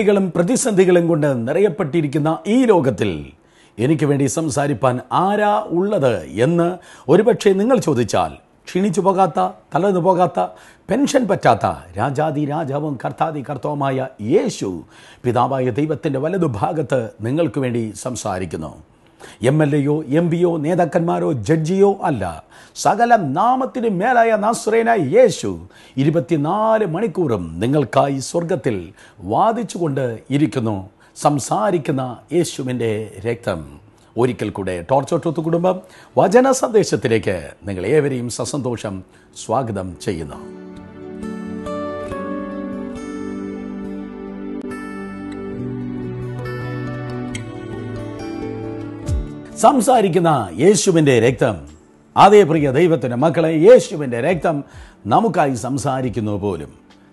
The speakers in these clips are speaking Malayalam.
വെല്ലുവിളികളും പ്രതിസന്ധികളും കൊണ്ട് നിറയപ്പെട്ടിരിക്കുന്ന ഈ ലോകത്തിൽ എനിക്ക് വേണ്ടി സംസാരിപ്പാൻ ആരാ ഉള്ളത് എന്ന് ഒരുപക്ഷെ നിങ്ങൾ ചോദിച്ചാൽ ക്ഷീണിച്ചു പോകാത്ത തളർന്നു പോകാത്ത പെൻഷൻ പറ്റാത്ത രാജാതി രാജാവും കർത്താതി കർത്താവുമായ യേശു പിതാവായ ദൈവത്തിന്റെ വലതുഭാഗത്ത് നിങ്ങൾക്ക് വേണ്ടി സംസാരിക്കുന്നു. എം എൽ എയോ എം പിയോ നേതാക്കന്മാരോ ജഡ്ജിയോ അല്ല. സകല നാമത്തിന് മേലായ നാസ്രേനായ യേശു ഇരുപത്തിനാല് മണിക്കൂറും നിങ്ങൾക്കായി സ്വർഗത്തിൽ വാദിച്ചുകൊണ്ട് ഇരിക്കുന്നു. സംസാരിക്കുന്ന യേശുവിന്റെ രക്തം. ഒരിക്കൽ കൂടെ ടോർച്ചോട്ടത്ത് കുടുംബം വചന സന്ദേശത്തിലേക്ക് നിങ്ങൾ ഏവരെയും സസന്തോഷം സ്വാഗതം ചെയ്യുന്നു. സംസാരിക്കുന്ന യേശുവിന്റെ രക്തം. അതേ പ്രിയ ദൈവത്തിന്റെ മക്കളെ യേശുവിന്റെ രക്തം നമുക്കായി സംസാരിക്കുന്നു പോലും.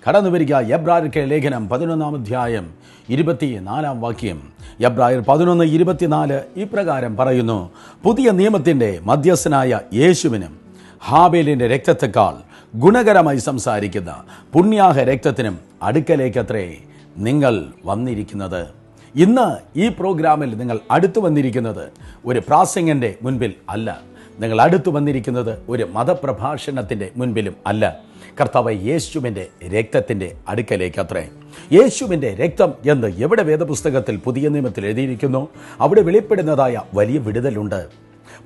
കടന്നു വരിക എബ്രായർക്ക് ലേഖനം പതിനൊന്നാം അധ്യായം ഇരുപത്തിനാലാം വാക്യം. എബ്രായർ പതിനൊന്ന് ഇരുപത്തിനാല് ഇപ്രകാരം പറയുന്നു പുതിയ നിയമത്തിന്റെ മധ്യസ്ഥനായ യേശുവിനും ഹാബേലിന്റെ രക്തത്തെക്കാൾ ഗുണകരമായി സംസാരിക്കുന്ന പുണ്യാഹ രക്തത്തിനും അടുക്കലേക്കത്രേ നിങ്ങൾ വന്നിരിക്കുന്നത്. ഇന്ന് ഈ പ്രോഗ്രാമിൽ നിങ്ങൾ അടുത്തു വന്നിരിക്കുന്നത് ഒരു പ്രാസംഗന്റെ മുൻപിൽ അല്ല. നിങ്ങൾ അടുത്തു വന്നിരിക്കുന്നത് ഒരു മതപ്രഭാഷണത്തിന്റെ മുൻപിലും അല്ല. കർത്താവ് യേശുവിന്റെ രക്തത്തിന്റെ അടുക്കലേക്ക് അത്രേ. യേശുവിന്റെ രക്തം എന്ന് എവിടെ വേദപുസ്തകത്തിൽ പുതിയ നിയമത്തിൽ എഴുതിയിരിക്കുന്നു? അവിടെ വെളിപ്പെടുന്നതായ വലിയ വിടുതലുണ്ട്.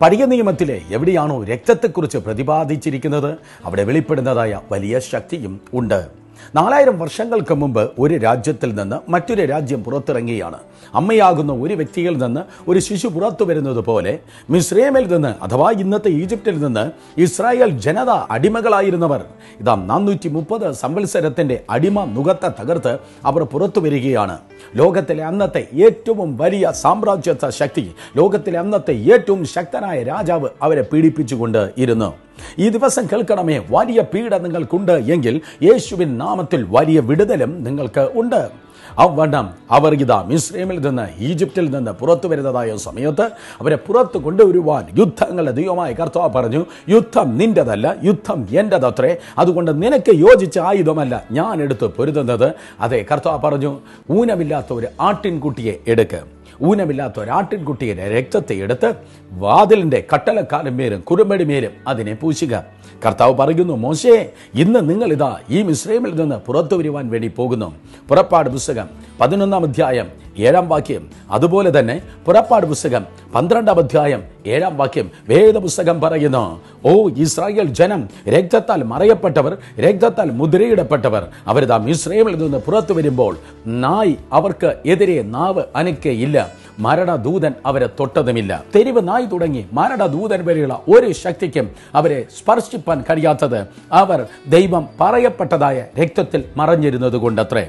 പഴയ നിയമത്തിലെ എവിടെയാണോ രക്തത്തെക്കുറിച്ച് പ്രതിപാദിച്ചിരിക്കുന്നത്? അവിടെ വെളിപ്പെടുന്നതായ വലിയ ശക്തിയും ഉണ്ട്. നാലായിരം വർഷങ്ങൾക്ക് മുമ്പ് ഒരു രാജ്യത്തിൽ നിന്ന് മറ്റൊരു രാജ്യം പുറത്തിറങ്ങിയാണ്. അമ്മയാകുന്ന ഒരു വ്യക്തിയിൽ നിന്ന് ഒരു ശിശു പുറത്തു വരുന്നത് പോലെ മിസ്രൈമിൽ നിന്ന് അഥവാ ഇന്നത്തെ ഈജിപ്തിൽ നിന്ന് ഇസ്രായേൽ ജനത അടിമകളായിരുന്നവർ. ഇതാ നാനൂറ്റി മുപ്പത് സംവത്സരത്തിന്റെ അടിമ നുകത്തെ തകർത്ത് അവർ പുറത്തു വരികയാണ്. ലോകത്തിലെ അന്നത്തെ ഏറ്റവും വലിയ സാമ്രാജ്യത്വ ശക്തി ലോകത്തിലെ അന്നത്തെ ഏറ്റവും ശക്തനായ രാജാവ് അവരെ പീഡിപ്പിച്ചുകൊണ്ട് ഇരുന്നു. ഈ ദിവസം കേൾക്കണമേ വലിയ പീഡ നിങ്ങൾക്കുണ്ട് എങ്കിൽ യേശുവിൻ നാമത്തിൽ വലിയ വിടുതലും നിങ്ങൾക്ക് ഉണ്ട്. അവണ്ണം അവർ ഇതാ മിസ്രൈമിൽ നിന്ന് ഈജിപ്തിൽ നിന്ന് പുറത്തു വരുന്നതായ സമയത്ത് അവരെ പുറത്തു കൊണ്ടുവരുവാൻ യുദ്ധങ്ങളുടെ ദൈവമായ കർത്താവ് പറഞ്ഞു യുദ്ധം നിന്റെതല്ല യുദ്ധം എന്റെതത്രേ അതുകൊണ്ട് നിനക്ക് യോജിച്ച ആയുധമല്ല ഞാൻ എടുത്ത് പൊരുതുന്നത്. അതെ കർത്താവ് പറഞ്ഞു ഊനമില്ലാത്ത ഒരു ആട്ടിൻകുട്ടിയെ എടുക്കുക ഊനമില്ലാത്ത ഒരാട്ടിൻകുട്ടിയുടെ രക്തത്തെ എടുത്ത് വാതിലിന്റെ കട്ടലക്കാലും മേലും കുരുമടി മേലും അതിനെ പൂശുക. കർത്താവ് പറയുന്നു മോശേ ഇന്ന് നിങ്ങൾ ഇതാ ഈ മിശ്രമിൽ നിന്ന് പുറത്തു വരുവാൻ വേണ്ടി പോകുന്നു. പുറപ്പാട് പുസ്തകം പതിനൊന്നാം അധ്യായം ഏഴാം വാക്യം. അതുപോലെ തന്നെ പുറപ്പാട് പുസ്തകം പന്ത്രണ്ടാം അധ്യായം ഏഴാം വാക്യം വേദപുസ്തകം പറയുന്നു ഓ ഇസ്രായേൽ ജനം രക്തത്താൽ മറയപ്പെട്ടവർ രക്തത്താൽ മുദ്രയിടപ്പെട്ടവർ അവരിതാ മിശ്രമിൽ നിന്ന് പുറത്തു വരുമ്പോൾ നായ് അവർക്ക് എതിരെ നാവ് അനക്കയില്ല മരണദൂതൻ അവരെ തൊട്ടതുമില്ല. തെരുവ് നായി തുടങ്ങി മരണദൂതൻ വരെയുള്ള ഒരു ശക്തിക്കും അവരെ സ്പർശിപ്പാൻ കഴിയാത്തത് അവർ ദൈവം പറയപ്പെട്ടതായ രക്തത്തിൽ മറഞ്ഞിരുന്നത് കൊണ്ടത്രേ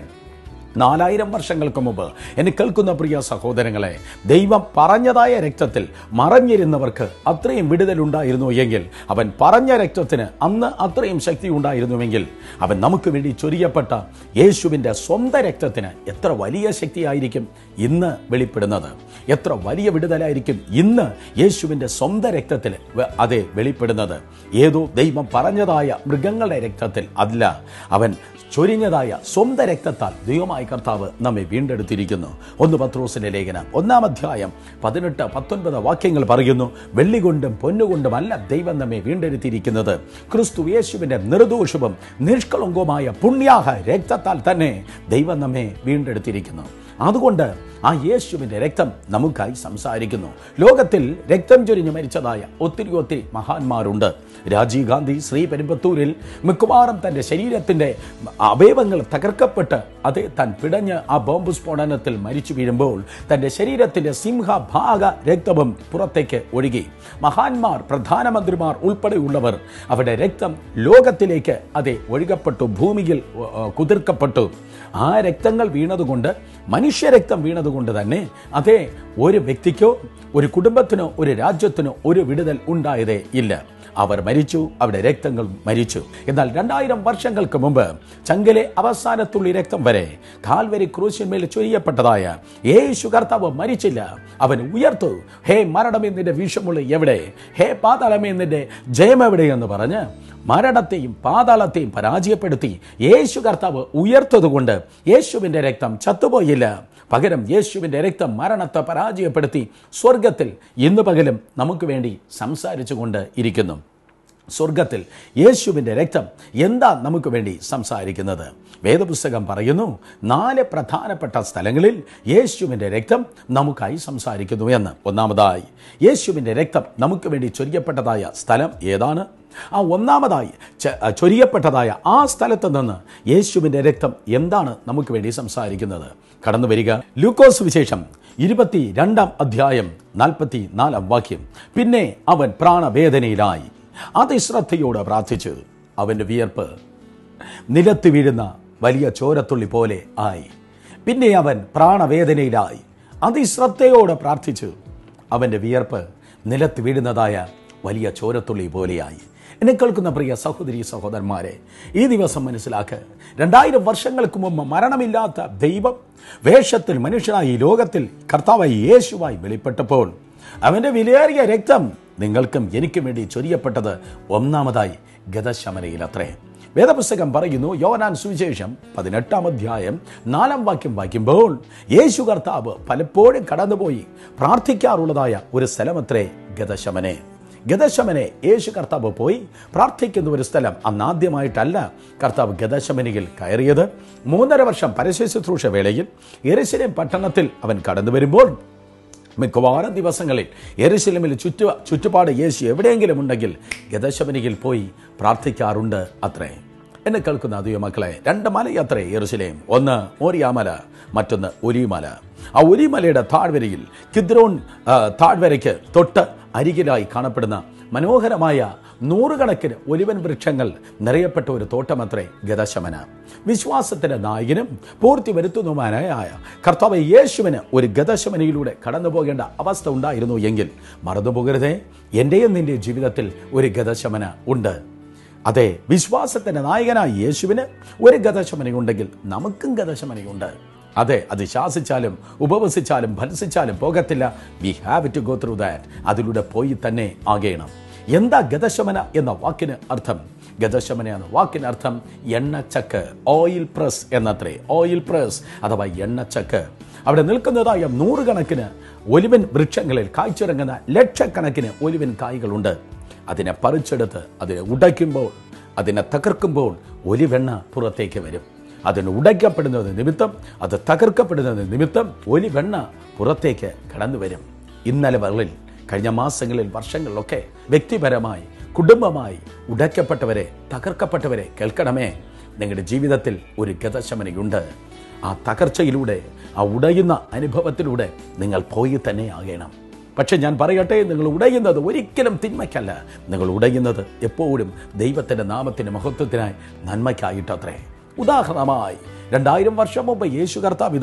നാലായിരം വർഷങ്ങൾക്ക് മുമ്പ് എന്നെ കേൾക്കുന്ന പ്രിയ സഹോദരങ്ങളെ ദൈവം പറഞ്ഞതായ രക്തത്തിൽ മറഞ്ഞിരുന്നവർക്ക് അത്രയും വിടുതലുണ്ടായിരുന്നു എങ്കിൽ അവൻ പറഞ്ഞ രക്തത്തിന് അന്ന് അത്രയും ശക്തി ഉണ്ടായിരുന്നുവെങ്കിൽ അവൻ നമുക്ക് വേണ്ടി ചൊരിയപ്പെട്ട യേശുവിന്റെ സ്വന്തം രക്തത്തിന് എത്ര വലിയ ശക്തിയായിരിക്കും ഇന്ന് വെളിപ്പെടുന്നത്. എത്ര വലിയ വിടുതലായിരിക്കും ഇന്ന് യേശുവിന്റെ സ്വന്തം രക്തത്തിൽ അതെ വെളിപ്പെടുന്നത്. ഏതോ ദൈവം പറഞ്ഞതായ മൃഗങ്ങളുടെ രക്തത്തിൽ അല്ല അവൻ ചൊരിഞ്ഞതായ സ്വന്തം രക്തത്താൽ ദൈവമായ കർത്താവ് നമ്മെ വീണ്ടെടുത്തിരിക്കുന്നു. ഒന്ന് പത്രോസിന്റെ ലേഖനം ഒന്നാം അധ്യായം പതിനെട്ട് പത്തൊൻപത് വാക്യങ്ങൾ പറയുന്നു വെള്ളി കൊണ്ടും പൊന്നുകൊണ്ടുമല്ല ദൈവം നമ്മെ വീണ്ടെടുത്തിരിക്കുന്നത്. ക്രിസ്തു യേശുവിന്റെ നിർദോഷവും നിഷ്കളങ്കവുമായ പുണ്യാഹ രക്തത്താൽ തന്നെ ദൈവം നമ്മെ വീണ്ടെടുത്തിരിക്കുന്നു. അതുകൊണ്ട് ആ യേശുവിന്റെ രക്തം നമുക്കായി സംസാരിക്കുന്നു. ലോകത്തിൽ രക്തം ചൊരിഞ്ഞ് മരിച്ചതായ ഒത്തിരി ഒത്തിരി മഹാന്മാരുണ്ട്. രാജീവ് ഗാന്ധി ശ്രീ പെരുമ്പത്തൂരിൽ മിക്കവാറും തന്റെ ശരീരത്തിന്റെ അവയവങ്ങൾ തകർക്കപ്പെട്ട് അതേ താൻ പിടഞ്ഞ് ആ ബോംബ് സ്ഫോടനത്തിൽ മരിച്ചു വീഴുമ്പോൾ തന്റെ ശരീരത്തിന്റെ സിംഹഭാഗ രക്തവും പുറത്തേക്ക് ഒഴുകി. മഹാന്മാർ പ്രധാനമന്ത്രിമാർ ഉൾപ്പെടെയുള്ളവർ അവരുടെ രക്തം ലോകത്തിലേക്ക് അതെ ഒഴുകപ്പെട്ടു ഭൂമിയിൽ കുതിർക്കപ്പെട്ടു. ആ രക്തങ്ങൾ വീണതുകൊണ്ട് മനുഷ്യരക്തം വീണതുകൊണ്ട് തന്നെ അതെ ഒരു വ്യക്തിക്കോ ഒരു കുടുംബത്തിനോ ഒരു രാജ്യത്തിനോ ഒരു വിടുതൽ ഉണ്ടായതേ ഇല്ല. അവർ മരിച്ചു അവിടെ രക്തങ്ങൾ മരിച്ചു. എന്നാൽ രണ്ടായിരം വർഷങ്ങൾക്ക് മുമ്പ് ചങ്കിലെ അവസാനത്തുള്ളി രക്തം വരെ കാൽവരി ക്രൂശിന്മേൽ ചൊരിയപ്പെട്ടതായ യേശു കർത്താവ് മരിച്ചില്ല. അവൻ ഉയർത്തു ഹേ മരണമേ നിന്റെ വിഷമുള്ള എവിടെ? ഹേ പാതാളമേ നിന്റെ ജയം എവിടെ? എന്ന് പറഞ്ഞ് മരണത്തെയും പാതാളത്തെയും പരാജയപ്പെടുത്തി യേശു കർത്താവ് ഉയർത്തതുകൊണ്ട് യേശുവിന്റെ രക്തം ചത്തുപോയില്ല. പകരം യേശുവിന്റെ രക്തം മരണത്തെ പരാജയപ്പെടുത്തി സ്വർഗത്തിൽ ഇന്ന് പകലും നമുക്ക് വേണ്ടി സംസാരിച്ചുകൊണ്ട് ഇരിക്കുന്നു. സ്വർഗത്തിൽ യേശുവിന്റെ രക്തം എന്താ നമുക്ക് വേണ്ടി സംസാരിക്കുന്നത്? വേദപുസ്തകം പറയുന്നു നാല് പ്രധാനപ്പെട്ട സ്ഥലങ്ങളിൽ യേശുവിന്റെ രക്തം നമുക്കായി സംസാരിക്കുന്നു എന്ന്. ഒന്നാമതായി യേശുവിന്റെ രക്തം നമുക്ക് വേണ്ടി ചൊരിയപ്പെട്ടതായ സ്ഥലം ഏതാണ്? ആ ഒന്നാമതായി ചൊരിയപ്പെട്ടതായ ആ സ്ഥലത്ത് നിന്ന് യേശുവിന്റെ രക്തം എന്താണ് നമുക്ക് വേണ്ടി സംസാരിക്കുന്നത്? കടന്നു വരിക. ലൂക്കോസ് വിശേഷം ഇരുപത്തി രണ്ടാം അധ്യായം നാൽപ്പത്തി നാലാം വാക്യം. പിന്നെ അവൻ പ്രാണവേദനയിലായി. അതിശ്രദ്ധയോടെ പ്രാർത്ഥിച്ചു അവന്റെ വിയർപ്പ് നിലത്ത് വീഴുന്ന വലിയ ചോരത്തുള്ളി പോലെ ആയി. പിന്നെ അവൻ പ്രാണവേദനയിലായി. അതിശ്രദ്ധയോടെ പ്രാർത്ഥിച്ചു അവന്റെ വിയർപ്പ് നിലത്ത് വീഴുന്നതായ വലിയ ചോരത്തുള്ളി പോലെയായി. എന്നെ കേൾക്കുന്ന പ്രിയ സഹോദരി സഹോദരന്മാരെ ഈ ദിവസം മനസ്സിലാക്കുക രണ്ടായിരം വർഷങ്ങൾക്ക് മുമ്പ് മരണമില്ലാത്ത ദൈവം വേഷത്തിൽ മനുഷ്യനായി ലോകത്തിൽ കർത്താവായി യേശുവായി വെളിപ്പെട്ടപ്പോൾ അവന്റെ വിലയേറിയ രക്തം നിങ്ങൾക്കും എനിക്കും വേണ്ടി ചൊരിയപ്പെട്ടത് ഒന്നാമതായി ഗതശമനയിൽ അത്രേ വേദപുസ്തകം പറയുന്നു യോനാൻ സുവിശേഷം പതിനെട്ടാം അധ്യായം നാലാം വാക്യം വായിക്കുമ്പോൾ യേശു കർത്താവ് പലപ്പോഴും കടന്നുപോയി പ്രാർത്ഥിക്കാറുള്ളതായ ഒരു സ്ഥലമത്രേ ഗതശമനെ ഗതശമനെ യേശു കർത്താവ് പോയി പ്രാർത്ഥിക്കുന്ന ഒരു സ്ഥലം അന്നാദ്യമായിട്ടല്ല കർത്താവ് ഗതശമനിയിൽ കയറിയത്. മൂന്നര വർഷം പരസ്യ വേളയിൽ എരുശലേം പട്ടണത്തിൽ അവൻ കടന്നു വരുമ്പോൾ മിക്കവാറും ദിവസങ്ങളിൽ എരുശലമിൽ ചുറ്റു ചുറ്റുപാട് യേശു എവിടെയെങ്കിലും ഉണ്ടെങ്കിൽ ഗതശമനിയിൽ പോയി പ്രാർത്ഥിക്കാറുണ്ട് അത്രേ. എന്നെ കേൾക്കുന്ന അതേ മക്കളെ രണ്ട് മലയത്രേ എറുസലേം ഒന്ന് ഓരിയാമല മറ്റൊന്ന് ഒലിമല ആ ഒലിമലയുടെ താഴ്വരയിൽ കിദ്രോൺ താഴ്വരയ്ക്ക് തൊട്ട് അരികിലായി കാണപ്പെടുന്ന മനോഹരമായ നൂറുകണക്കിന് ഒലിവൻ വൃക്ഷങ്ങൾ നിറയപ്പെട്ട ഒരു തോട്ടമത്രേ ഗതശമന വിശ്വാസത്തിന്റെ നായകനും പൂർത്തി വരുത്തുന്നതുമാനായ കർത്താവ് യേശുവിന് ഒരു ഗതശമനയിലൂടെ കടന്നു പോകേണ്ട അവസ്ഥ ഉണ്ടായിരുന്നു എങ്കിൽ മറന്നുപോകരുതേ. എന്റെയും നിന്റെ ജീവിതത്തിൽ ഒരു ഗതശമന ഉണ്ട്. അതെ വിശ്വാസത്തിന്റെ നായകനായ യേശുവിന് ഒരു ഗതശമനയുണ്ടെങ്കിൽ നമുക്കും ഗതശമനയുണ്ട് അതെ അത് ശാസിച്ചാലും ഉപവസിച്ചാലും ഫലസിച്ചാലും പോകത്തില്ല. We have to go through that അതിലൂടെ പോയി തന്നെ ആകേണം. എന്താ ഗതശമന എന്ന വാക്കിന് അർത്ഥം? ഗതശമന എന്ന വാക്കിന് അർത്ഥം എണ്ണച്ചക്ക് ഓയിൽ പ്രസ് എന്നത്രേ. ഓയിൽ പ്രസ് അഥവാ എണ്ണച്ചക്ക്. അവിടെ നിൽക്കുന്നതായ നൂറുകണക്കിന് ഒലിവൻ വൃക്ഷങ്ങളിൽ കായ്ച്ചിറങ്ങുന്ന ലക്ഷക്കണക്കിന് ഒലിവൻ കായ്കളുണ്ട്. അതിനെ പറിച്ചെടുത്ത് അതിനെ ഉടയ്ക്കുമ്പോൾ അതിനെ തകർക്കുമ്പോൾ ഒലിവെണ്ണ പുറത്തേക്ക് വരും. അതിന് ഉടയ്ക്കപ്പെടുന്നത് നിമിത്തം അത് തകർക്കപ്പെടുന്നത് നിമിത്തം ഒലിവെണ്ണ പുറത്തേക്ക് കടന്നു വരും ഇന്നലെ വരളിൽ കഴിഞ്ഞ മാസങ്ങളിൽ വർഷങ്ങളിലൊക്കെ വ്യക്തിപരമായി കുടുംബമായി ഉടയ്ക്കപ്പെട്ടവരെ തകർക്കപ്പെട്ടവരെ കേൾക്കണമേ. നിങ്ങളുടെ ജീവിതത്തിൽ ഒരു ഗതശമനയുണ്ട്. ആ തകർച്ചയിലൂടെ ആ ഉടയുന്ന അനുഭവത്തിലൂടെ നിങ്ങൾ പോയി തന്നെ ആകണം പക്ഷെ ഞാൻ പറയട്ടെ നിങ്ങൾ ഉടയുന്നത് ഒരിക്കലും തിന്മയ്ക്കല്ല. നിങ്ങൾ ഉടയുന്നത് എപ്പോഴും ദൈവത്തിന്റെ നാമത്തിന്റെ മഹത്വത്തിനായി നന്മയ്ക്കായിട്ടത്രേ. ഉദാഹരണമായി രണ്ടായിരം വർഷം മുമ്പ് യേശു കർത്താവ്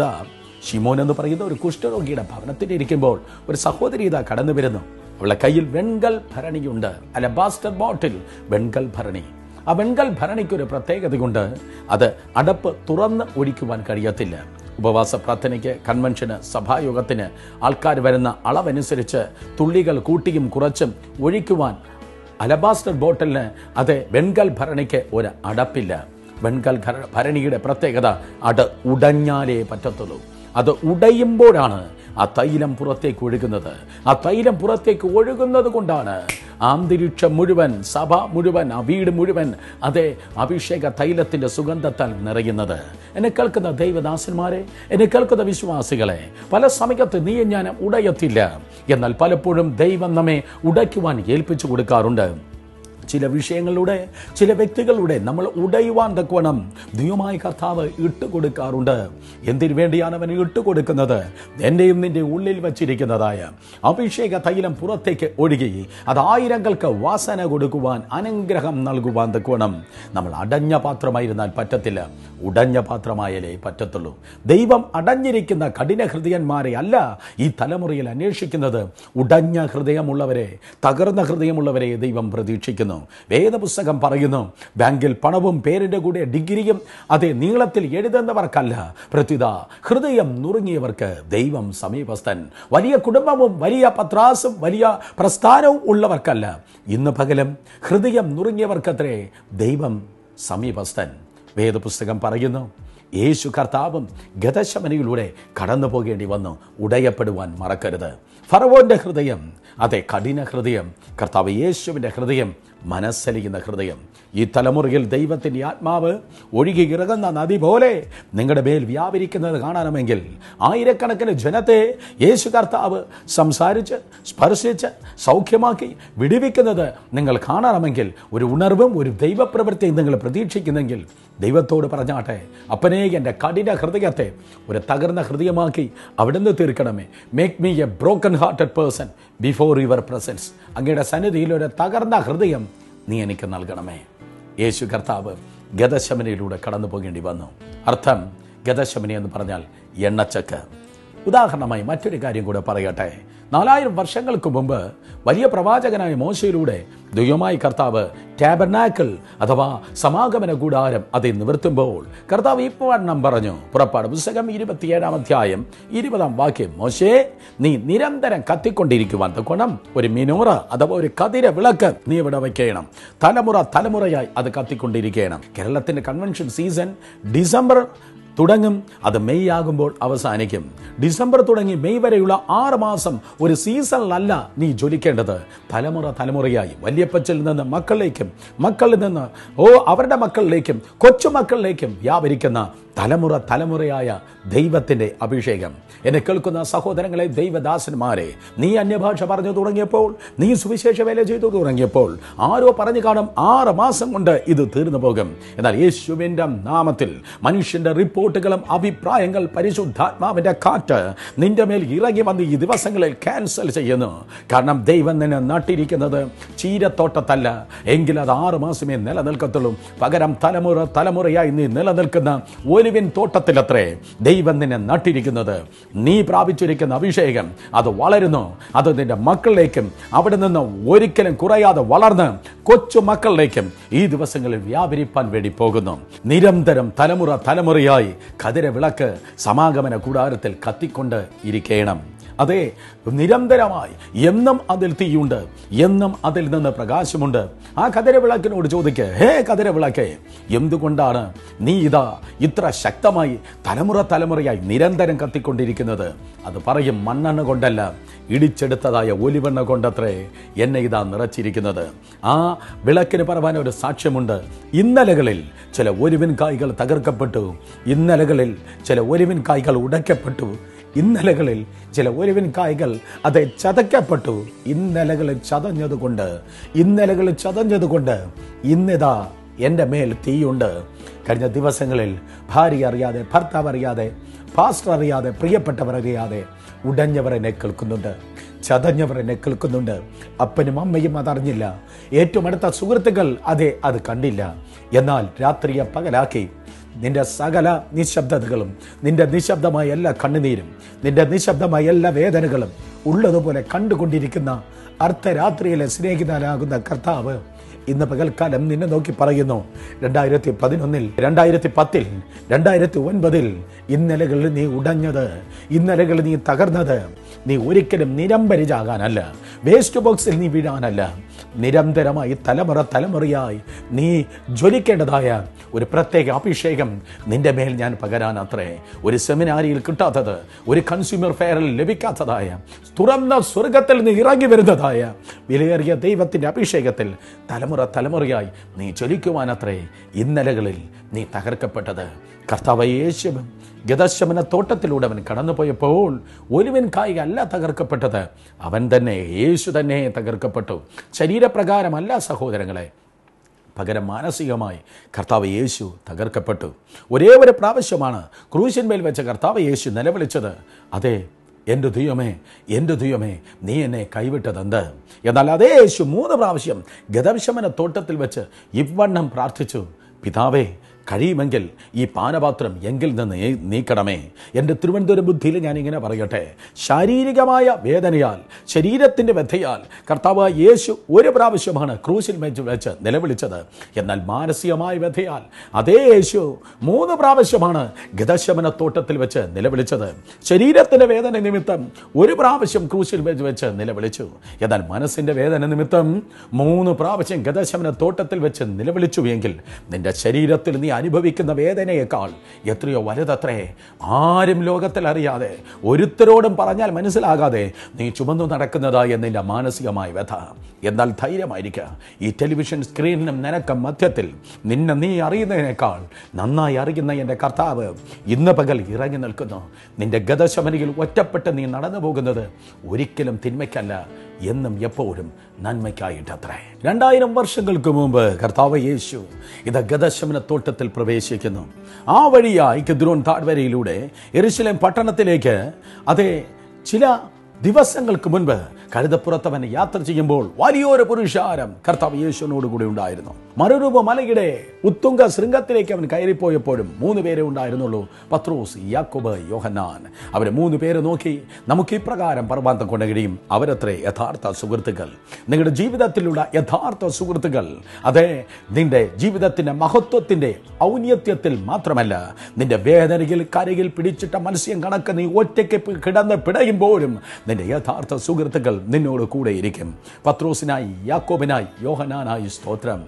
ഷിമോൻ എന്ന് പറയുന്ന ഒരു കുഷ്ഠരോഗിയുടെ ഭവനത്തിൽ ഇരിക്കുമ്പോൾ ഒരു സഹോദരി ഇതാ കടന്നു വരുന്നു. അവളുടെ കയ്യിൽ വെൺകൽ ഭരണിയുണ്ട്. അല്ല ബാസ്റ്റർ ബോട്ടിൽ വെൺകൽ ഭരണി. ആ വെൺകൽ ഭരണിക്ക് ഒരു പ്രത്യേകതയുണ്ട് അത് അടപ്പ് തുറന്ന് ഒഴിക്കുവാൻ കഴിയത്തില്ല. ഉപവാസ പ്രാർത്ഥനയ്ക്ക് കൺവെൻഷന് സഭായോഗത്തിന് ആൾക്കാർ വരുന്ന അളവനുസരിച്ച് തുള്ളികൾ കൂട്ടിയും കുറച്ചും ഒഴിക്കുവാൻ അലബാസ്റ്റർ ബോട്ടലിന് അത് വെൺകൽ ഭരണിക്ക് ഒരു അടപ്പില്ല. വെൺകൽ ഭരണിയുടെ പ്രത്യേകത അത് ഉടഞ്ഞാലേ പറ്റത്തുള്ളൂ. അത് ഉടയുമ്പോഴാണ് ആ തൈലം പുറത്തേക്ക് ഒഴുകുന്നത്. ആ തൈലം പുറത്തേക്ക് ഒഴുകുന്നത് കൊണ്ടാണ് അന്തരീക്ഷം മുഴുവൻ സഭ മുഴുവൻ ആ വീട് മുഴുവൻ അതെ അഭിഷേക തൈലത്തിന്റെ സുഗന്ധത്താൽ നിറയുന്നത്. എന്നെ കേൾക്കുന്ന ദൈവദാസന്മാരെ എന്നെ കേൾക്കുന്ന വിശ്വാസികളെ പല സമയത്ത് നീ ഞാൻ ഉടയത്തില്ല. എന്നാൽ പലപ്പോഴും ദൈവം നമ്മെ ഉടയ്ക്കുവാൻ ഏൽപ്പിച്ചു കൊടുക്കാറുണ്ട്. ചില വിഷയങ്ങളിലൂടെ ചില വ്യക്തികളുടെ നമ്മൾ ഉടയുവാൻ തക്കവണ്ണം ദൈവമായ കർത്താവ് ഇട്ടുകൊടുക്കാറുണ്ട്. എന്തിനു വേണ്ടിയാണ് അവൻ ഇട്ടുകൊടുക്കുന്നത്? എന്റെയും നിന്റെ ഉള്ളിൽ വച്ചിരിക്കുന്നതായ അഭിഷേക തൈലം പുറത്തേക്ക് ഒഴുകി അത് ആയിരങ്ങൾക്ക് വാസന കൊടുക്കുവാൻ അനുഗ്രഹം നൽകുവാൻ തക്കവണ്ണം നമ്മൾ അടഞ്ഞ പാത്രമായിരുന്നാൽ പറ്റത്തില്ല. ഉടഞ്ഞ പാത്രമായാലേ പറ്റത്തുള്ളൂ. ദൈവം അടഞ്ഞിരിക്കുന്ന കഠിന ഹൃദയന്മാരെ അല്ല ഈ തലമുറയിൽ അന്വേഷിക്കുന്നത്. ഉടഞ്ഞ ഹൃദയമുള്ളവരെ തകർന്ന ഹൃദയമുള്ളവരെ ദൈവം പ്രതീക്ഷിക്കുന്നു. വേദപുസ്തകം പറയുന്നു ബാങ്കിൽ പണവും പേരിന്റെ കൂടെ ഡിഗ്രിയും അതേ നീളത്തിൽ എഴുതുന്നവർക്കല്ല. പ്രത്യുത ഹൃദയം നുറുങ്ങിയവർക്ക് ദൈവം സമീപസ്ഥൻ. വലിയ കുടുംബവും വലിയ പത്രാസും വലിയ പ്രസ്ഥാനവും ഉള്ളവർക്കല്ല. ഇന്ന് പകലും ഹൃദയം നുറുങ്ങിയവർക്കത്രേ ദൈവം സമീപസ്ഥൻ. വേദപുസ്തകം പറയുന്നു യേശു കർത്താവും ഗതശമനിയിലൂടെ കടന്നു പോകേണ്ടി വന്നു. ഉടയപ്പെടുവാൻ മറക്കരുത്. ഫറവോന്റെ ഹൃദയം അതെ കഠിന ഹൃദയം കർത്താവ് യേശുവിന്റെ ഹൃദയം മനസ്സലിയുന്ന ഹൃദയം. ഈ തലമുറയിൽ ദൈവത്തിന്റെ ആത്മാവ് ഒഴുകി ഇറങ്ങുന്ന നദി പോലെ നിങ്ങളുടെ മേൽ വ്യാപരിക്കുന്നത് കാണണമെങ്കിൽ ആയിരക്കണക്കിന് ജനത്തെ യേശു കർത്താവ് സംസാരിച്ച് സ്പർശിച്ച് സൗഖ്യമാക്കി വിടിവിക്കുന്നത് നിങ്ങൾ കാണണമെങ്കിൽ ഒരു ഉണർവും ഒരു ദൈവപ്രവൃത്തിയും നിങ്ങൾ പ്രതീക്ഷിക്കുന്നെങ്കിൽ ദൈവത്തോട് പറഞ്ഞാട്ടെ അപ്പനേ എന്റെ കഠിന ഹൃദയത്തെ ഒരു തകർന്ന ഹൃദയമാക്കി അവിടുന്ന് തീർക്കണമേ. Make me a broken hearted person before your presence അങ്ങയുടെ സന്നിധിയിൽ ഒരു തകർന്ന ഹൃദയം നീ എനിക്ക് നൽകണമേ. യേശു കർത്താവ് ഗതശമനയിലൂടെ കടന്നു പോകേണ്ടി വന്നു. അർത്ഥം ഗതശമനി എന്ന് പറഞ്ഞാൽ എണ്ണച്ചക്ക്. ഉദാഹരണമായി മറ്റൊരു കാര്യം കൂടെ പറയട്ടെ. നാലായിരം വർഷങ്ങൾക്ക് മുമ്പ് വലിയ പ്രവാചകനായ മോശയിലൂടെ ദൈവമായി കർത്താവ് ടാബർനാക്കിൾ അഥവാ സമാഗമന കൂടാരം അതിൽ നിവർത്തുമ്പോൾ കർത്താവ് ഇപ്പോഴെണ്ണം പറഞ്ഞു. പുറപ്പാട് പുസ്തകം ഇരുപത്തിയേഴാം അധ്യായം ഇരുപതാം വാക്യം മോശേ നീ നിരന്തരം കത്തിക്കൊണ്ടിരിക്കുവാൻ തക്കോണം ഒരു മിനോറ അഥവാ ഒരു കതിര വിളക്ക് നീ ഇവിടെ വയ്ക്കണം. തലമുറ തലമുറയായി അത് കത്തിക്കൊണ്ടിരിക്കണം കേരളത്തിന്റെ കൺവെൻഷൻ സീസൺ ഡിസംബർ തുടങ്ങും. അത് മെയ് ആകുമ്പോൾ അവസാനിക്കും. ഡിസംബർ തുടങ്ങി മെയ് വരെയുള്ള ആറ് മാസം ഒരു സീസണിലല്ല നീ ജ്വലിക്കേണ്ടത്. തലമുറ തലമുറയായി. വല്യപ്പച്ചിൽ നിന്ന് മക്കളിലേക്കും മക്കളിൽ നിന്ന് ഓ അവരുടെ മക്കളിലേക്കും കൊച്ചുമക്കളിലേക്കും വ്യാപരിക്കുന്ന തലമുറ തലമുറയായ ദൈവത്തിന്റെ അഭിഷേകം. എന്നെ കേൾക്കുന്ന സഹോദരങ്ങളെ ദൈവദാസന്മാരെ നീ അന്യഭാഷ പറഞ്ഞു തുടങ്ങിയപ്പോൾ നീ സുവിശേഷ വേല ചെയ്തു തുടങ്ങിയപ്പോൾ ആരോ പറഞ്ഞു കാണും ആറ് മാസം കൊണ്ട് ഇത് തീർന്നു പോകും. എന്നാൽ യേശുവിന്റെ നാമത്തിൽ മനുഷ്യന്റെ റിപ്പോർട്ടുകളും അഭിപ്രായങ്ങൾ പരിശുദ്ധാത്മാവിന്റെ കാറ്റ് നിന്റെ മേൽ ഇറങ്ങി വന്ന് ഈ ദിവസങ്ങളിൽ ക്യാൻസൽ ചെയ്യുന്നു. കാരണം ദൈവം നിന്നെ നട്ടിരിക്കുന്നത് ചീരത്തോട്ടത്തല്ല. എങ്കിൽ അത് ആറ് മാസമേ നിലനിൽക്കത്തുള്ളൂ. പകരം തലമുറ തലമുറയായി നീ നിലനിൽക്കുന്ന ഒലിവിൻ തോട്ടത്തിലത്രേ ദൈവം നിന്നെ നട്ടിരിക്കുന്നത്. നീ പ്രാപിച്ചിരിക്കുന്ന അഭിഷേകം അത് വളരുന്നു. അത് നിന്റെ മക്കളിലേക്കും അവിടെ നിന്ന് ഒരിക്കലും കുറയാതെ വളർന്ന് കൊച്ചു മക്കളിലേക്കും ഈ ദിവസങ്ങളിൽ വ്യാപരിപ്പാൻ വേണ്ടി പോകുന്നു. നിരന്തരം തലമുറ തലമുറയായി കതിര വിളക്ക് സമാഗമന കൂടാരത്തിൽ കത്തിക്കൊണ്ട് ഇരിക്കണം. അതെ നിരന്തരമായി എന്നും അതിൽ തീയുണ്ട് എന്നും അതിൽ നിന്ന് പ്രകാശമുണ്ട്. ആ കതിരവിളക്കിനോട് ചോദിക്ക് ഹേ കതിരവിളക്കെ എന്തുകൊണ്ടാണ് നീ ഇതാ ഇത്ര ശക്തമായി തലമുറ തലമുറയായി നിരന്തരം കത്തിക്കൊണ്ടിരിക്കുന്നത്? അത് പറയും മണ്ണെണ്ണ കൊണ്ടല്ല ഇടിച്ചെടുത്തതായ ഒലിവെണ്ണ കൊണ്ടത്രേ എന്നെ ഇതാ നിറച്ചിരിക്കുന്നത്. ആ വിളക്കിന് പറവാൻ ഒരു സാക്ഷ്യമുണ്ട്. ഇന്നലകളിൽ ചില ഒലിവിൻ കായ്കൾ തകർക്കപ്പെട്ടു. ഇന്നലകളിൽ ചില ഒലിവിൻ കായ്കൾ ഉടയ്ക്കപ്പെട്ടു. ഇന്നലകളിൽ ചില ഒരുവിൻ കായ്കൾ അത് ചതയ്ക്കപ്പെട്ടു. ഇന്നലകളിൽ ചതഞ്ഞതുകൊണ്ട് ഇന്നലകളിൽ ചതഞ്ഞതുകൊണ്ട് ഇന്നിതാ എന്റെ മേൽ തീയുണ്ട്. കഴിഞ്ഞ ദിവസങ്ങളിൽ ഭാര്യ അറിയാതെ ഭർത്താവ് അറിയാതെ പാസ്റ്റർ അറിയാതെ പ്രിയപ്പെട്ടവർ അറിയാതെ ഉടഞ്ഞവർ എന്നെ കേൾക്കുന്നുണ്ട്. ചതഞ്ഞവർ എന്നെ കേൾക്കുന്നുണ്ട്. അപ്പനും അമ്മയും അതറിഞ്ഞില്ല. ഏറ്റവും അടുത്ത സുഹൃത്തുക്കൾ അതെ അത് കണ്ടില്ല. എന്നാൽ രാത്രിയെ പകലാക്കി നിന്റെ സകല നിശബ്ദതകളും നിന്റെ നിശബ്ദമായ എല്ലാ കണ്ണുനീരും നിന്റെ നിശബ്ദമായ എല്ലാ വേദനകളും ഉള്ളതുപോലെ കണ്ടുകൊണ്ടിരിക്കുന്ന അർദ്ധരാത്രിയിലെ സ്നേഹിതനാകുന്ന കർത്താവ് ഇന്ന് പകൽക്കാലം നിന്നെ നോക്കി പറയുന്നു. രണ്ടായിരത്തി പതിനൊന്നിൽ രണ്ടായിരത്തി പത്തിൽ രണ്ടായിരത്തി ഒൻപതിൽ ഇന്നലകളിൽ നീ ഉടഞ്ഞത് ഇന്നലകളിൽ നീ തകർന്നത്. നീ ഒരിക്കലും നിരംബരിജാകാനല്ല വേസ്റ്റ് ബോക്സിൽ നീ വീഴാനല്ല. നിരന്തരമായി തലമുറ തലമുറയായി നീ ജ്വലിക്കേണ്ടതായ ഒരു പ്രത്യേക അഭിഷേകം നിന്റെ മേൽ ഞാൻ പകരാൻ അത്രേ ഒരു സെമിനാരിയിൽ കിട്ടാത്തത് ഒരു കൺസ്യൂമർ ഫെയറിൽ ലഭിക്കാത്തതായ തുറന്ന സ്വർഗത്തിൽ നിന്ന് ഇറങ്ങി വരുന്നതായ വിലയേറിയ ദൈവത്തിന്റെ അഭിഷേകത്തിൽ തലമുറ തലമുറയായി നീ ചൊലിക്കുവാനത്രേ ഇന്നലകളിൽ നീ തകർക്കപ്പെട്ടത്. കർത്താവ് യേശുവും ഗതശമന തോട്ടത്തിലൂടെ അവൻ കടന്നുപോയപ്പോൾ ഒരുവൻ കായിക അല്ല തകർക്കപ്പെട്ടത്. അവൻ തന്നെ യേശു തന്നെ തകർക്കപ്പെട്ടു. ശരീരപ്രകാരമല്ല സഹോദരങ്ങളെ. പകരം മാനസികമായി കർത്താവ് യേശു തകർക്കപ്പെട്ടു. ഒരേ ഒരു പ്രാവശ്യമാണ് ക്രൂശന്മേൽ വെച്ച കർത്താവ് യേശു നിലവിളിച്ചത്. അതെ എന്റെ ദൈവമേ എന്റെ ദൈവമേ നീ എന്നെ കൈവിട്ടതെന്ത്? എന്നാൽ അതേ യേശു മൂന്ന് പ്രാവശ്യം ഗതവിശമന തോട്ടത്തിൽ വെച്ച് ഇവണ്ണം പ്രാർത്ഥിച്ചു. പിതാവേ കഴിയുമെങ്കിൽ ഈ പാനപാത്രം എങ്കിൽ നിന്ന് നീക്കണമേ. എന്റെ തിരുവനന്തപുരം ബുദ്ധിയിൽ ഞാനിങ്ങനെ പറയട്ടെ. ശാരീരികമായ വേദനയാൽ ശരീരത്തിന്റെ വ്യഥയാൽ കർത്താവ് യേശു ഒരു പ്രാവശ്യമാണ് ക്രൂശിൽ മേച്ച് വെച്ച് നിലവിളിച്ചത്. എന്നാൽ മാനസികമായ വ്യഥയാൽ അതേ യേശു മൂന്ന് പ്രാവശ്യമാണ് ഗതശമന തോട്ടത്തിൽ വെച്ച് നിലവിളിച്ചത്. ശരീരത്തിന്റെ വേദന നിമിത്തം ഒരു പ്രാവശ്യം ക്രൂശിൽ മേച്ച് വെച്ച് നിലവിളിച്ചു. എന്നാൽ മനസ്സിന്റെ വേദന നിമിത്തം മൂന്ന് പ്രാവശ്യം ഗതശമന തോട്ടത്തിൽ വെച്ച് നിലവിളിച്ചു എങ്കിൽ നിന്റെ ശരീരത്തിൽ നീ അനുഭവിക്കുന്ന വേദനയേക്കാൾ എത്രയോ വലുതത്രേ. ആരും ലോകത്തിൽ അറിയാതെ ഒരുത്തരോടും പറഞ്ഞാൽ മനസ്സിലാകാതെ നീ ചുമന്നു നടക്കുന്നതാ എന്നിന്റെ മാനസികമായ വ്യഥ. എന്നാൽ ധൈര്യമായിരിക്കുക ഈ ടെലിവിഷൻ സ്ക്രീനിനും നിനക്കും മധ്യത്തിൽ നിന്നെ നീ അറിയുന്നതിനേക്കാൾ നന്നായി അറിയുന്ന എന്റെ കർത്താവ് ഇന്ന് പകൽ ഇറങ്ങി നിൽക്കുന്നു. നിന്റെ ഗതശമനിയിൽ ഒറ്റപ്പെട്ട് നീ നടന്നു പോകുന്നത് ഒരിക്കലും തിന്മയ്ക്കല്ല. എന്നും എപ്പോഴും നന്മയ്ക്കായിട്ടത്രേ. രണ്ടായിരം വർഷങ്ങൾക്ക് മുമ്പ് കർത്താവ് യേശു ഇത് ഗതശമന തോട്ടത്തിൽ പ്രവേശിക്കുന്നു. ആ വഴിയായി കിദ്രോൻ താഴ്വരയിലൂടെ എരുശലേം പട്ടണത്തിലേക്ക് അതേ ചില ദിവസങ്ങൾക്ക് മുൻപ് കഴുതപ്പുറത്തവൻ യാത്ര ചെയ്യുമ്പോൾ വലിയൊരു പുരുഷാരം കർത്താവ് യേശുവിനോട് കൂടി ഉണ്ടായിരുന്നു. മറുരൂപ മലയുടെ ഉത്തുങ്ക ശൃംഗത്തിലേക്ക് അവൻ കയറിപ്പോയപ്പോഴും മൂന്ന് പേരെ ഉണ്ടായിരുന്നുള്ളൂ. പത്രോസ് യാക്കോബ് യോഹന്നാൻ. അവരെ മൂന്ന് പേരെ നോക്കി നമുക്ക് ഇപ്രകാരം പർവാന്തം കൊണ്ട കഴിയും. അവരത്രേ യഥാർത്ഥ സുഹൃത്തുക്കൾ. നിങ്ങളുടെ ജീവിതത്തിലുള്ള യഥാർത്ഥ സുഹൃത്തുക്കൾ. അതെ നിന്റെ ജീവിതത്തിന്റെ മഹത്വത്തിന്റെ ഔന്നത്യത്തിൽ മാത്രമല്ല നിന്റെ വേദനയിൽ കരയിൽ പിടിച്ചിട്ട മത്സ്യം കണക്ക് നീ ഒറ്റയ്ക്ക് കിടന്ന് പിടയുമ്പോഴും നിന്റെ യഥാർത്ഥ സുഹൃത്തുക്കൾ നിന്നോട് കൂടെ ഇരിക്കും. പത്രോസിനായി യാക്കോബിനായി യോഹനാനായി സ്തോത്രം.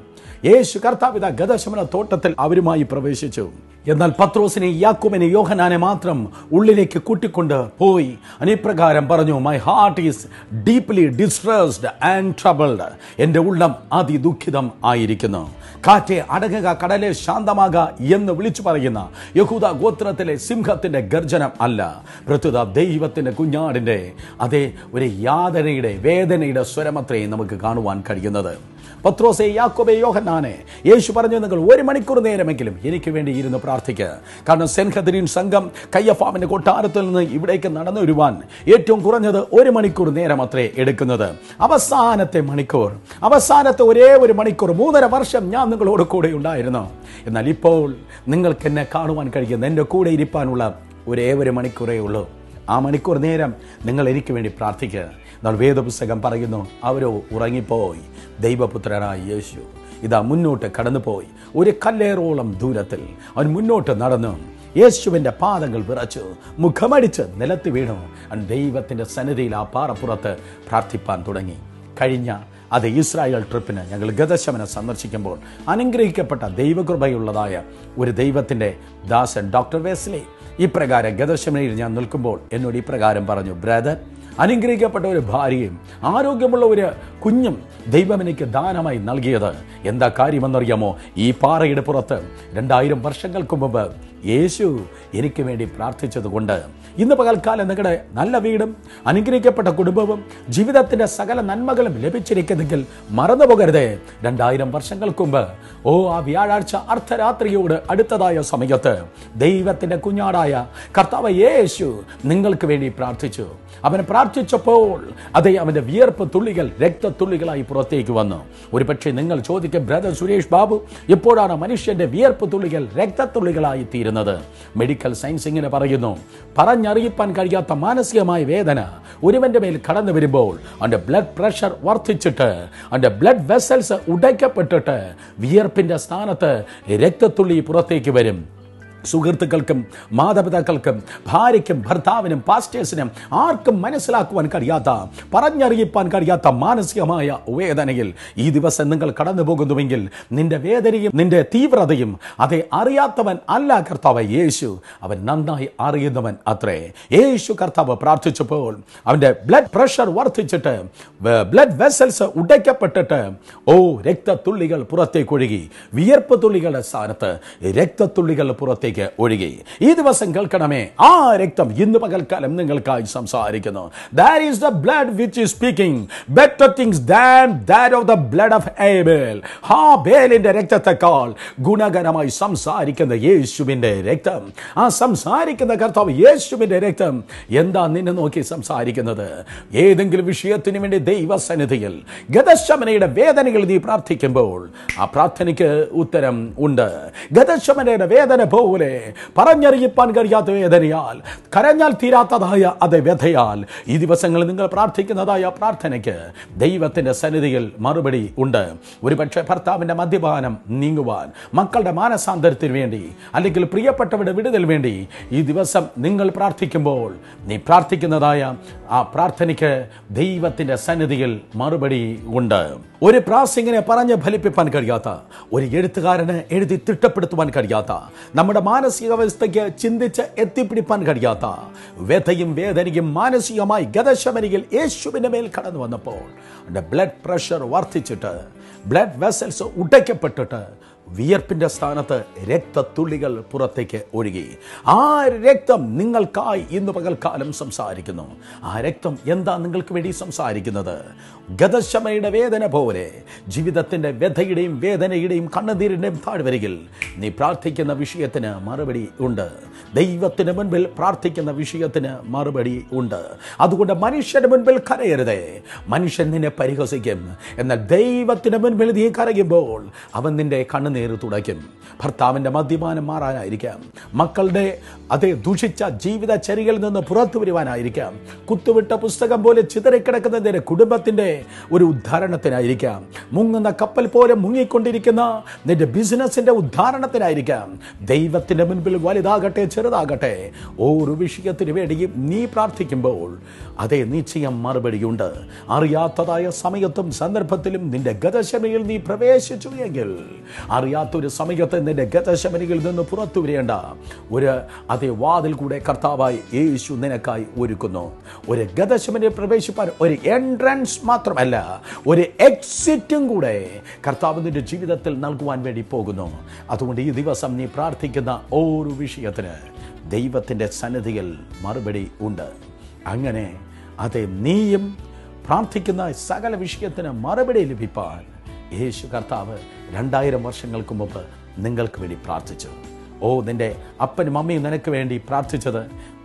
യേശു കർത്താവിത ഗതശമന തോട്ടത്തിൽ അവരുമായി പ്രവേശിച്ചു. എന്നാൽ പത്രോസിനെ യാക്കോബിനെ യോഹനാനെ മാത്രം ഉള്ളിലേക്ക് കൂട്ടിക്കൊണ്ട് പോയി. അനിപ്രകാരം പറഞ്ഞു my heart is deeply distressed and troubled എന്റെ ഉള്ളം അതിദുഃഖിതം ആയിരിക്കുന്നു. കാറ്റെ അടങ്ങുക കടലെ ശാന്തമാക എന്ന് വിളിച്ചു പറയുന്ന യഹൂദ ഗോത്രത്തിലെ സിംഹത്തിന്റെ ഗർജനം അല്ല. പ്രത്യുത ദൈവത്തിന്റെ കുഞ്ഞാടിന്റെ അതേ ഒരു യാതനയുടെ വേദനയുടെ സ്വരമത്രേ നമുക്ക് കാണുവാൻ കഴിയുന്നത്. പത്രോസെ യാക്കോബെ യോഹനാനെ യേശു പറഞ്ഞു നിങ്ങൾ ഒരു മണിക്കൂർ നേരമെങ്കിലും എനിക്ക് വേണ്ടി ഇരുന്ന് പ്രാർത്ഥിക്കുക. കാരണം സെൻഹദ്രീൻ സംഘം കയ്യഫാമിന്റെ കൊട്ടാരത്തിൽ നിന്ന് ഇവിടേക്ക് നടന്നു വരുവാൻ ഏറ്റവും കുറഞ്ഞത് ഒരു മണിക്കൂർ നേരം അത്രേ എടുക്കുന്നത്. അവസാനത്തെ മണിക്കൂർ. അവസാനത്തെ ഒരേ ഒരു മണിക്കൂർ. മൂന്നര വർഷം ഞാൻ നിങ്ങളോട് കൂടെ ഉണ്ടായിരുന്നു. എന്നാൽ ഇപ്പോൾ നിങ്ങൾക്ക് എന്നെ കാണുവാൻ കഴിയുന്ന എന്റെ കൂടെ ഇരിപ്പാനുള്ള ഒരേ ഒരു മണിക്കൂറേ ഉള്ളൂ. ആ മണിക്കൂർ നേരം നിങ്ങൾ എനിക്ക് വേണ്ടി പ്രാർത്ഥിക്കുക. എന്നാൽ വേദപുസ്തകം പറയുന്നു അവരോ ഉറങ്ങിപ്പോയി. ദൈവപുത്രനായ യേശു. ഇതാ മുന്നോട്ട് കടന്നുപോയി. ഒരു കല്ലേറോളം ദൂരത്തിൽ അവൻ മുന്നോട്ട് നടന്നു യേശുവിന്റെ പാദങ്ങൾ വിറച്ചു മുഖമടിച്ച് നിലത്ത് വീണു. അവൻ ദൈവത്തിന്റെ സന്നിധിയിൽ ആ പാറപ്പുറത്ത് പ്രാർത്ഥിപ്പാൻ തുടങ്ങി. കഴിഞ്ഞ അത് ഇസ്രായേൽ ട്രിപ്പിന് ഞങ്ങൾ ഗതശമനം സന്ദർശിക്കുമ്പോൾ അനുഗ്രഹിക്കപ്പെട്ട ദൈവകൃപയുള്ളതായ ഒരു ദൈവത്തിന്റെ ദാസൻ ഡോക്ടർ വെസ്ലി. ഇപ്രകാരം ഗതശമനയിൽ ഞാൻ നിൽക്കുമ്പോൾ എന്നോട് ഇപ്രകാരം പറഞ്ഞു ബ്രദർ അനുഗ്രഹിക്കപ്പെട്ട ഒരു ഭാര്യയും ആരോഗ്യമുള്ള ഒരു കുഞ്ഞും ദൈവം എനിക്ക് ദാനമായി നൽകിയത്. എന്താ കാര്യമെന്നറിയാമോ? ഈ പാറയുടെ പുറത്ത് രണ്ടായിരം വർഷങ്ങൾക്ക് മുമ്പ് യേശു എനിക്ക് വേണ്ടി പ്രാർത്ഥിച്ചതുകൊണ്ട് ഇന്ന് പകൽക്കാലം നിങ്ങളുടെ നല്ല വീടും അനുഗ്രഹിക്കപ്പെട്ട കുടുംബവും ജീവിതത്തിന്റെ സകല നന്മകളും ലഭിച്ചിരിക്കുന്നെങ്കിൽ മറന്നു പോകരുതേ. രണ്ടായിരം വർഷങ്ങൾക്ക് മുമ്പ് ഓ ആ വ്യാഴാഴ്ച അർദ്ധരാത്രിയോട് അടുത്തതായ സമയത്ത് ദൈവത്തിന്റെ കുഞ്ഞാടായ കർത്താവ് യേശു നിങ്ങൾക്ക് വേണ്ടി പ്രാർത്ഥിച്ചു. അവൻ പ്രാർത്ഥിച്ചപ്പോൾ അതേ അവന്റെ വിയർപ്പ് തുള്ളികൾ രക്തത്തുള്ളികളായി പുറത്തേക്ക് വന്നു. ഒരു പക്ഷേ നിങ്ങൾ ചോദിക്കും ബ്രദർ സുരേഷ് ബാബു എപ്പോഴാണ് മനുഷ്യന്റെ വിയർപ്പ് തുള്ളികൾ രക്തത്തുള്ളികളായി തീരുന്നത്? മെഡിക്കൽ സയൻസ് ഇങ്ങനെ പറയുന്നു പറഞ്ഞറിയിപ്പാൻ കഴിയാത്ത മാനസികമായ വേദന ഒരുവന്റെ മേൽ കടന്നു വരുമ്പോൾ അവന്റെ ബ്ലഡ് പ്രഷർ വർദ്ധിച്ചിട്ട് അവന്റെ ബ്ലഡ് വെസൽസ് ഉടയ്ക്കപ്പെട്ടിട്ട് വിയർപ്പിന്റെ സ്ഥാനത്ത് രക്തത്തുള്ളി പുറത്തേക്ക് വരും. സുഹൃത്തുക്കൾക്കും മാതാപിതാക്കൾക്കും ഭാര്യയ്ക്കും ഭർത്താവിനും പാസ്റ്റേഴ്സിനും ആർക്കും മനസ്സിലാക്കുവാൻ കഴിയാത്ത പറഞ്ഞറിയിപ്പാൻ കഴിയാത്ത മാനസികമായ വേദനയിൽ ഈ ദിവസം നിങ്ങൾ കടന്നു പോകുന്നുവെങ്കിൽ നിന്റെ വേദനയും നിന്റെ തീവ്രതയും അതെ അറിയാത്തവൻ അല്ല കർത്താവ് യേശു. അവൻ നന്നായി അറിയുന്നവൻ അത്രേ. യേശു കർത്താവ് പ്രാർത്ഥിച്ചപ്പോൾ അവന്റെ ബ്ലഡ് പ്രഷർ വർദ്ധിച്ചിട്ട് ബ്ലഡ് വെസൽസ് ഉടയ്ക്കപ്പെട്ടിട്ട് ഓ രക്തത്തുള്ളികൾ പുറത്തേക്കൊഴുകി വിയർപ്പ് തുള്ളികളുടെ സ്ഥാനത്ത് രക്തത്തുള്ളികൾ പുറത്തേക്ക് പുറത്തേക്ക് ഒഴുകി. ഈ ദിവസം കേൾക്കണമേ ആ രക്തം ഇന്ന് പകൽക്കാലം നിങ്ങൾക്കായി സംസാരിക്കുന്നു. That the blood which is speaking better things of the blood of Abel രക്തത്തെക്കാൾ ഗുണകരമായി സംസാരിക്കുന്ന യേശുവിന്റെ രക്തം. ആ സംസാരിക്കുന്ന കർത്താവ് യേശുവിന്റെ രക്തം. എന്താ നിന്നെ നോക്കി സംസാരിക്കുന്നത്? ഏതെങ്കിലും വിഷയത്തിന് വേണ്ടി ദൈവസന്നിധിയിൽ ഗതശമനയുടെ വേദനകൾ നീ പ്രാർത്ഥിക്കുമ്പോൾ ആ പ്രാർത്ഥനയ്ക്ക് ഉത്തരം ഉണ്ട്. ഗതശമനയുടെ വേദന പോലെ പറഞ്ഞറിയിപ്പാൻ കഴിയാത്ത വേദനയാൽ കരഞ്ഞാൽ തീരാത്തതായ അത് വ്യഥയാൽ. ഈ ദിവസങ്ങളിൽ നിങ്ങൾ പ്രാർത്ഥിക്കുന്നതായ പ്രാർത്ഥനയ്ക്ക് ദൈവത്തിന്റെ സന്നിധിയിൽ മറുപടി ഉണ്ട്. ഒരുപക്ഷെ ഭർത്താവിന്റെ മദ്യപാനം നീങ്ങുവാൻ മക്കളുടെ മാനസാന്തരത്തിന് വേണ്ടി അല്ലെങ്കിൽ പ്രിയപ്പെട്ടവരുടെ വിടുതൽ വേണ്ടി ഈ ദിവസം നിങ്ങൾ പ്രാർത്ഥിക്കുമ്പോൾ നീ പ്രാർത്ഥിക്കുന്നതായ ആ പ്രാർത്ഥനയ്ക്ക് ദൈവത്തിന്റെ സന്നിധിയിൽ മറുപടി ഉണ്ട്. ഒരു പ്രാസിംഗിനെ പറഞ്ഞ് ഫലിപ്പിക്കാൻ കഴിയാത്ത ഒരു എഴുത്തുകാരന് എഴുതി തിട്ടപ്പെടുത്തുവാൻ കഴിയാത്ത നമ്മുടെ മാനസികാവസ്ഥയ്ക്ക് ചിന്തിച്ച് എത്തിപ്പിടിപ്പാൻ കഴിയാത്ത വ്യഥയും വേദനയും മാനസികമായി ഗതശമനിയിൽ യേശുവിന്റെ മേൽ കടന്നു വന്നപ്പോൾ എന്റെ ബ്ലഡ് പ്രഷർ വർദ്ധിച്ചിട്ട് ബ്ലഡ് വെസൽസ് ഉടയ്ക്കപ്പെട്ടിട്ട് വിയർപ്പിന്റെ സ്ഥാനത്ത് രക്തത്തുള്ളികൾ പുറത്തേക്ക് ഒഴുകി. ആ രക്തം നിങ്ങൾക്കായി ഇന്ന് പകൽക്കാലം സംസാരിക്കുന്നു. ആ രക്തം എന്താ നിങ്ങൾക്ക് വേണ്ടി സംസാരിക്കുന്നത്? ഗതശമയുടെ വേദന പോലെ ജീവിതത്തിന്റെ വ്യഥയുടെയും വേദനയുടെയും കണ്ണുനീരിന്റെയും താഴ്വരയിൽ നീ പ്രാർത്ഥിക്കുന്ന വിഷയത്തിന് മറുപടി ഉണ്ട്. ദൈവത്തിന് മുൻപിൽ പ്രാർത്ഥിക്കുന്ന വിഷയത്തിന് മറുപടി ഉണ്ട്. അതുകൊണ്ട് മനുഷ്യന് മുൻപിൽ കരയരുതേ. മനുഷ്യൻ നിന്നെ പരിഹസിക്കും. എന്നാൽ ദൈവത്തിന് മുൻപിൽ നീ കരയുമ്പോൾ അവൻ നിന്റെ കണ്ണുനീർ തുടയ്ക്കും. ഭർത്താവിന്റെ മദ്യപാനം മാറാനായിരിക്കാം. മക്കളുടെ അതേ ദുഷിച്ച ജീവിത ചരികളിൽ നിന്ന് പുറത്തു വരുവാനായിരിക്കാം. കുത്തുവിട്ട പുസ്തകം പോലെ ചിതറിക്കിടക്കുന്നതിന്റെ കുടുംബത്തിന്റെ ഒരു ഉദ്ധാരണത്തിനായിരിക്കാം. മുങ്ങുന്ന കപ്പൽ പോലെ മുങ്ങിക്കൊണ്ടിരിക്കുന്ന നിന്റെ ബിസിനസ്സിന്റെ ഉദ്ധാരണത്തിനായിരിക്കാം. ദൈവത്തിന്റെ മുൻപിൽ വലുതാകട്ടെ ചെറുതാകട്ടെ. ഓരോ വിഷയത്തിന് വേണ്ടിയും നീ പ്രാർത്ഥിക്കുമ്പോൾ അതേ നിശ്ചയം മറുപടിയുണ്ട്. അറിയാത്തതായ സമയത്തും സന്ദർഭത്തിലും നിന്റെ ഗതശമയിൽ നീ പ്രവേശിച്ചു എങ്കിൽ അറിയാത്തൊരു സമയത്ത് നിന്റെ ഗതശമനികളിൽ നിന്ന് പുറത്തു വരേണ്ട ഒരു അതേ വാതിൽ കൂടെ കർത്താവായി യേശു നിനക്കായി ഒരുക്കുന്നു. ഒരു ഗതശമനിൽ പ്രവേശിപ്പാൻ ഒരു എൻട്രൻസ് മാത്രമല്ല ഒരു എക്സിറ്റും കൂടെ കർത്താവ് നിന്റെ ജീവിതത്തിൽ നൽകുവാൻ വേണ്ടി പോകുന്നു. അതുകൊണ്ട് ഈ ദിവസം നീ പ്രാർത്ഥിക്കുന്ന ഓരോ വിഷയത്തിന് ദൈവത്തിന്റെ സന്നിധിയിൽ മറുപടി ഉണ്ട്. അങ്ങനെ അതെ നീയും പ്രാർത്ഥിക്കുന്ന സകല വിഷയത്തിന് മറുപടി ലഭിപ്പാൻ യേശു കർത്താവ് രണ്ടായിരം വർഷങ്ങൾക്ക് മുമ്പ് നിങ്ങൾക്ക് വേണ്ടി പ്രാർത്ഥിച്ചു ഓ നിന്റെ അപ്പനും അമ്മയും നിനക്ക് വേണ്ടി പ്രാർത്ഥിച്ചത്.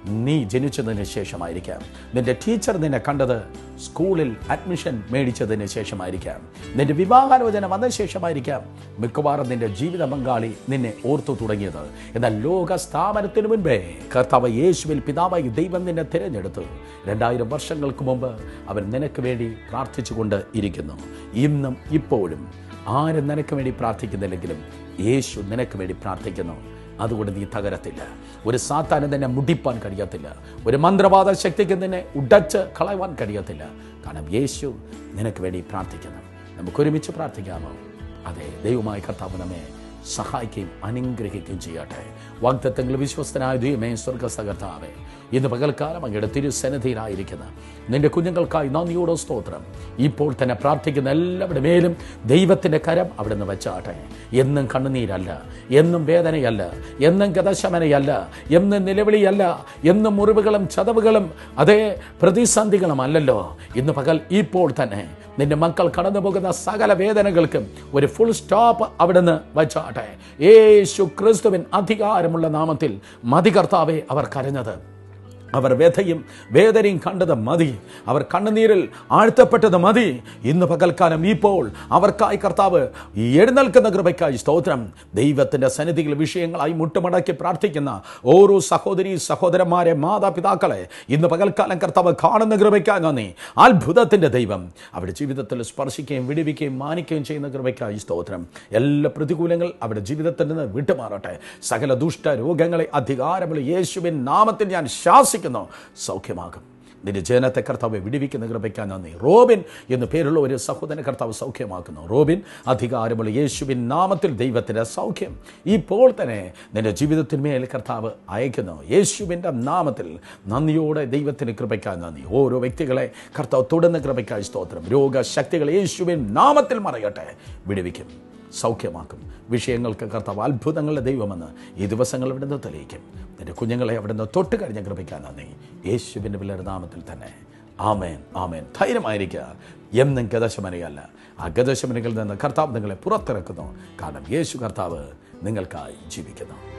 നീ ജനിച്ചതിന് ശേഷമായിരിക്കാം. നിന്റെ ടീച്ചർ നിന്നെ കണ്ടത് സ്കൂളിൽ അഡ്മിഷൻ മേടിച്ചതിന് ശേഷമായിരിക്കാം. നിന്റെ വിവാഹാലോചന വന്ന ശേഷമായിരിക്കാം. മിക്കവാറും നിന്റെ ജീവിത പങ്കാളി നിന്നെ ഓർത്തു തുടങ്ങിയത്. എന്നാൽ ലോക സ്ഥാപനത്തിന് മുൻപേ കർത്താവ് യേശുവിൽ പിതാവായി ദൈവം നിന്നെ തിരഞ്ഞെടുത്തു. രണ്ടായിരം വർഷങ്ങൾക്ക് മുമ്പ് അവൻ നിനക്ക് വേണ്ടി പ്രാർത്ഥിച്ചുകൊണ്ട് ഇരിക്കുന്നു. ഇന്നും ഇപ്പോഴും ആരും നിനക്ക് വേണ്ടി പ്രാർത്ഥിക്കുന്നില്ലെങ്കിലും യേശു നിനക്ക് വേണ്ടി പ്രാർത്ഥിക്കുന്നു. അതുകൊണ്ട് നീ തകരത്തില്ല. ഒരു സാത്താനും തന്നെ മുടിപ്പാൻ കഴിയത്തില്ല. ഒരു മന്ത്രവാദ ശക്തിക്ക് തന്നെ ഉടച്ച് കളയുവാൻ കഴിയത്തില്ല. കാരണം യേശു നിനക്ക് വേണ്ടി പ്രാർത്ഥിക്കുന്നു. നമുക്ക് ഒരുമിച്ച് പ്രാർത്ഥിക്കാമോ? അതെ ദൈവമായ കർത്താവ് നമ്മെ സഹായിക്കുകയും അനുഗ്രഹിക്കുകയും ചെയ്യട്ടെ. വാഗ്ദത്തങ്ങൾ വിശ്വസ്തനായ ദൈവമേ സ്വർഗസ്ഥകർത്താവേ കർത്താവേ ഇന്ന് പകൽക്കാലം അങ്ങയുടെ തിരുസന്നിധിയിലായിരിക്കുന്ന. നിന്റെ കുഞ്ഞുങ്ങൾക്കായി നന്ദിയോടോ സ്തോത്രം. ഇപ്പോൾ തന്നെ പ്രാർത്ഥിക്കുന്ന എല്ലാവരുടെ മേലും ദൈവത്തിന്റെ കരം അവിടെ നിന്ന് വെച്ചാട്ടെ. എന്നും കണ്ണുനീരല്ല എന്നും വേദനയല്ല എന്നും ഗതശമനയല്ല എന്നും നിലവിളിയല്ല എന്നും മുറിവുകളും ചതവുകളും അതേ പ്രതിസന്ധികളും അല്ലല്ലോ ഇന്ന് പകൽ ഇപ്പോൾ തന്നെ നിന്റെ മക്കൾ കടന്നു പോകുന്ന സകല വേദനകൾക്കും ഒരു ഫുൾ സ്റ്റോപ്പ് അവിടുന്ന് വച്ചാട്ടെ. യേശു ക്രിസ്തുവിൻ അധികാരമുള്ള നാമത്തിൽ മതി കർത്താവെ അവർ കരഞ്ഞത്. അവർ വ്യഥയും വേദനയും കണ്ടത് മതി. അവർ കണ്ണുനീരിൽ ആഴ്ത്തപ്പെട്ടത് മതി. ഇന്ന് പകൽക്കാലം ഇപ്പോൾ അവർക്കായി കർത്താവ് എഴുന്നേൽക്കുന്ന കൃപയ്ക്കായി സ്തോത്രം. ദൈവത്തിന്റെ സന്നിധിയിൽ വിഷയങ്ങളായി മുട്ടുമടക്കി പ്രാർത്ഥിക്കുന്ന ഓരോ സഹോദരി സഹോദരന്മാരെ മാതാപിതാക്കളെ ഇന്ന് പകൽക്കാലം കർത്താവ് കാണുന്ന കൃപയ്ക്കായി നന്ദി. അത്ഭുതത്തിന്റെ ദൈവം അവരുടെ ജീവിതത്തിൽ സ്പർശിക്കുകയും വിടിവിക്കുകയും മാനിക്കുകയും ചെയ്യുന്ന കൃപയ്ക്കായി സ്തോത്രം. എല്ലാ പ്രതികൂലങ്ങൾ അവരുടെ ജീവിതത്തിൽ നിന്ന് വിട്ടുമാറട്ടെ. സകല ദുഷ്ട രോഗങ്ങളെ അധികാരമുള്ള യേശുവിൻ നാമത്തിൽ ഞാൻ ശാസിക്കുന്നു സൗഖ്യമാകും. നിന്റെ ജനത്തെ കർത്താവ് വിടിവിക്കുന്ന കൃപയ്ക്കാൻ നന്ദി. റോബിൻ എന്ന് പേരുള്ള ഒരു സഹോദരൻ കർത്താവ് സൗഖ്യമാക്കുന്നു. റോബിൻ അധികാരമുള്ള യേശുവിൻ നാമത്തിൽ ദൈവത്തിന്റെ സൗഖ്യം ഇപ്പോൾ തന്നെ നിന്റെ ജീവിതത്തിന്മേൽ കർത്താവ് അയക്കുന്നു യേശുവിന്റെ നാമത്തിൽ നന്ദിയോടെ ദൈവത്തിന് കൃപയ്ക്കാൻ നന്ദി. ഓരോ വ്യക്തികളെ കർത്താവ് തുടർന്ന് കൃപയ്ക്കായി സ്തോത്രം. രോഗശക്തികൾ യേശുവിൻ നാമത്തിൽ മറയട്ടെ. വിടുവിക്കും. സൗഖ്യമാക്കും. വിഷയങ്ങൾക്ക് കർത്താവ് അത്ഭുതങ്ങളുടെ ദൈവമെന്ന് ഈ ദിവസങ്ങൾ ഇവിടുന്ന് തെളിയിക്കും. നിന്റെ കുഞ്ഞുങ്ങളെ അവിടുന്ന് തൊട്ട് കഴിഞ്ഞ കൃപിക്കാൻ നന്ദി. യേശുവിന്റെ വിലയുടെ നാമത്തിൽ തന്നെ. ആമേൻ ആമേൻ. ധൈര്യമായിരിക്കുക. എന്നും ഗതശമനയല്ല ആ ഗതശമനകളിൽ നിന്ന് കർത്താവ് നിങ്ങളെ പുറത്തിറക്കുന്നു. കാരണം യേശു കർത്താവ് നിങ്ങൾക്കായി ജീവിക്കുന്നു.